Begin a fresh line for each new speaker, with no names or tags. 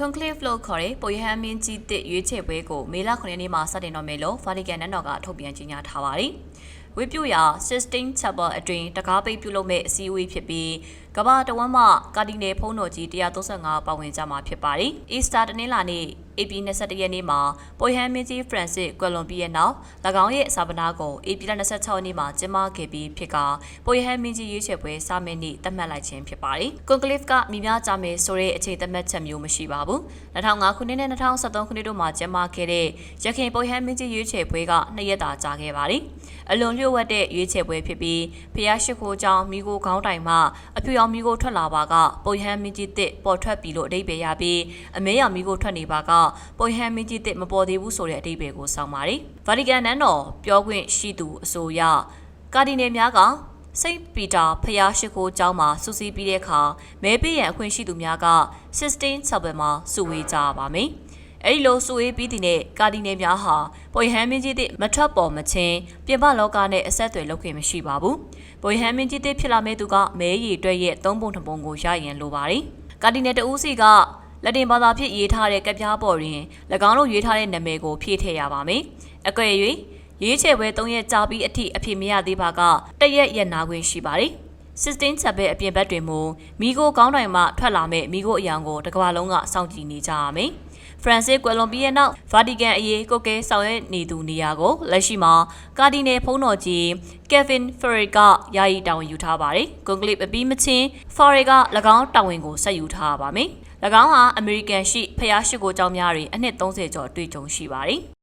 Conclave လို့ခေါ်တဲ့ပိုယဟန်မင်းကြီးတစ်ရွေးချယ်ပွဲကိုမေလ9ရက်နေ့မှာစတင်တော့မယ်လို့ Vatican နန်းတော်ကထုတ်ပြန်ကြေညာထားပါတယ်။ဝိပုယ Sistine Chapel အတွင်းတကားပိတ်ပြုလုပ်မဲ့အစည်းအဝေးဖြစ်ပြီးကမ္ဘာတဝန်းမှကာဒီနယ်ဖုန်းတော်ကြီး135ပါဝင်ကြမှာဖြစ်ပါတယ်။ Easter တနင်္လာနေ့ AP 21ရက်နေ့မှာပိုယဟန်မင်းကြီး Francis ကွယ်လွန်ပြီးတဲ့နောက်၎င်းရဲ့စာပနာကို AP 26ရက်နေ့မှာကျင်းပခဲ့ပြီးဖြစ်ကပိုယဟန်မင်းကြီးရွေးချယ်ပွဲစမယ့်နေ့သတ်မှတ်လိုက်ခြင်းဖြစ်ပါတယ်။ Conclave ကမိများကြမယ်ဆိုတဲ့အချိန်သတ်မှတ်ချက်မျိုးမရှိပါဘူး။2005ခုနှစ်နဲ့2013ခုနှစ်တို့မှာကျင်းပခဲ့တဲ့ရခိုင်ပိုယဟန်မင်းကြီးရွေးချယ်ပွဲကနှစ်ရက်တာကြာခဲ့ပါတယ်။အလွန်လျှို့ဝှက်တဲ့ရွေးချယ်ပွဲဖြစ်ပြီးဖျားရှိခိုးကြောင်းမိโกခေါင်းတိုင်မှအဖြူရောင်မီးကိုထွက်လာပါကပုံဟန်မင်းကြီးတစ်ပေါ်ထွက်ပြီလို့အဓိပ္ပာယ်ရပြီးအမဲရောင်မီးကိုထွက်နေပါကပုံဟန်မင်းကြီးတစ်မပေါ်သေးဘူးဆိုတဲ့အဓိပ္ပာယ်ကိုဆောင်းပါတယ်ဗာတီကန်နန်းတော်ပြောခွင့်ရှိသူအဆိုအရကာဒီနယ်များကစိန့်ပီတာဖျားရှိခိုးကျောင်းမှာစုစည်းပြီးတဲ့အခါမဲပေးရန်အခွင့်ရှိသူများက16ဆပ်ပွဲမှာစုဝေးကြပါမယ်။ အဲဒီလိုစုဝေးပြီးတဲ့နေ့ကာဒီနယ်များဟာပွေဟန်မင်းကြီးတဲ့မထွက်ပေါ်မချင်းပြင်ပလောကနဲ့အဆက်အသွယ်လုပ်ခင်မရှိပါဘူး။ပွေဟန်မင်းကြီးတဲ့ဖြစ်လာမဲ့သူကမဲရည်အတွက်ရဲ့သုံးပုံတစ်ပုံကိုရရင်လိုပါတယ်။ကာဒီနယ်တဦးစီကလက်တင်ဘာသာဖြင့်ရေးထားတဲ့ကပ်ပြားပေါ်တွင်၎င်းတို့ရေးထားတဲ့နာမည်ကိုဖြည့်ထည့်ရပါမယ်။အကွယ်၍ရေးချယ်ပွဲ၃ရက်ကြာပြီးအထိအဖြစ်မရသေးပါကတရက်ရက်နာခွင့်ရှိပါတယ်။ 16ချက်ပဲအပြင်ဘက်တွင်မူမိโกကောင်းတိုင်မှထွက်လာမဲ့မိโกအယောင်ကိုတစ်ကမ္ဘာလုံးကစောင့်ကြည့်နေကြရမယ်။ ဖရန်စစ်ကွယ်လွန်ပြီးတဲ့နောက်ဗာတီကန်အရေးကိုကဲဆောင်ရွက်နေသူနေရာကိုလက်ရှိမှာကာဒီနယ်ဖုန်းတော်ကြီးကယ်ဗင်ဖရီကယာယီတာဝန်ယူထားပါတယ်။ကွန်ကလစ်အပြီးမချင်းဖာရီက၎င်းတာဝန်ကိုဆက်ယူထားပါမယ်။၎င်းဟာအမေရိကန်ရှိဖျားရှိကိုကျောင်းများတွင်အနှစ်30ကျော်တွေ့ကြုံရှိပါတယ်။